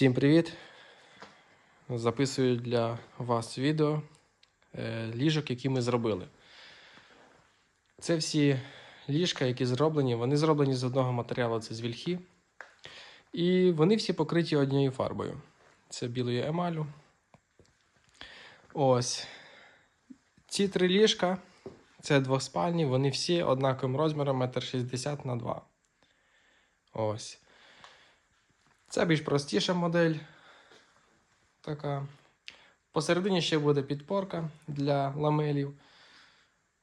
Всім привіт! Записую для вас відео е, ліжок, які ми зробили. Це всі ліжка, які зроблені, вони зроблені з одного матеріалу, це з вільхи. І вони всі покриті однією фарбою. Це білою емалю. Ось. Ці три ліжка, це двоспальні, вони всі однаковим розміром 1,60 на 2. Ось. Це більш простіша модель. Така. Посередині ще буде підпорка для ламелів.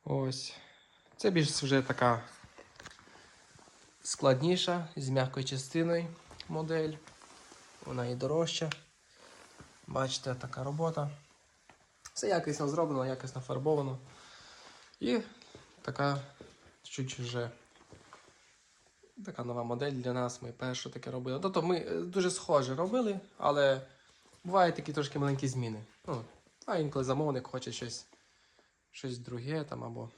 Ось. Це більш вже така складніша, з м'якою частиною модель. Вона і дорожча. Бачите, така робота. Все якісно зроблено, якісно фарбовано. І така чуть вже Така нова модель для нас. Ми першу таке робили. Тобто ми е, дуже схоже робили, але бувають такі трошки маленькі зміни. Ну, а інколи замовник хоче щось, щось друге там або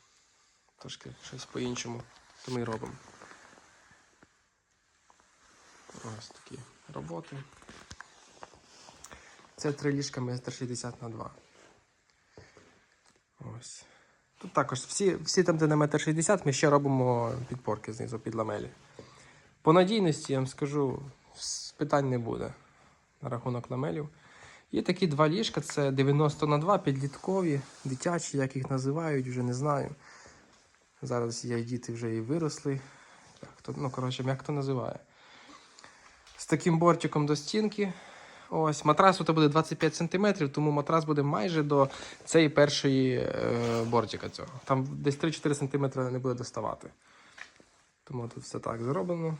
трошки щось по-іншому, то ми робимо. Ось такі роботи. Це три ліжка метр 60 на 2. Ось. Тут також всі, всі там, де на метр 60, ми ще робимо підпорки знизу під ламелі. По надійності, я вам скажу, питань не буде на рахунок ламелів. Є такі два ліжка, це 90 на 2 підліткові, дитячі, як їх називають, вже не знаю. Зараз є і діти вже і виросли. Так, хто, ну, коротше, як хто називає. З таким бортиком до стінки. Ось, матрас тут буде 25 см, тому матрас буде майже до цієї першої е, бортика цього. Там десь 3-4 см не буде доставати. Тому тут все так зроблено.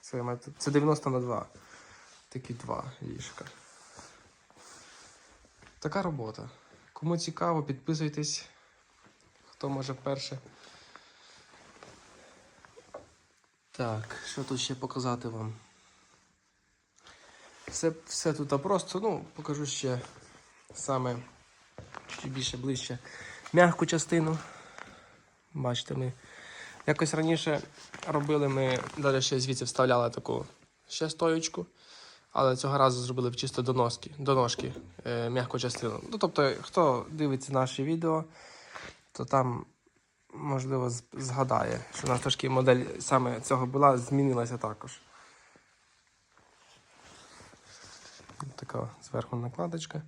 Це, це 90 на 2. Такі два ліжка. Така робота. Кому цікаво, підписуйтесь. Хто може перше. Так, що тут ще показати вам? Все, все тут просто, ну, покажу ще саме чуть більше ближче м'яку частину. Бачите, ми якось раніше робили ми, далі ще звідси вставляли таку ще стоючку, але цього разу зробили в чисто до носки, до ножки е, м'яку частину. Ну, тобто, хто дивиться наші відео, то там, можливо, згадає, що у нас трошки модель саме цього була, змінилася також. Така зверху накладочка.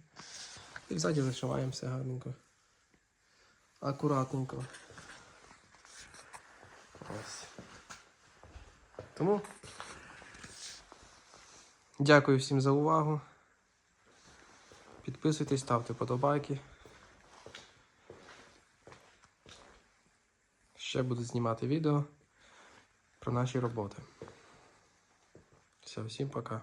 І взаді зашиваємо все гарненько. Акуратненько. Ось. Тому дякую всім за увагу. Підписуйтесь, ставте подобайки. Ще буду знімати відео про наші роботи. Все, всім пока.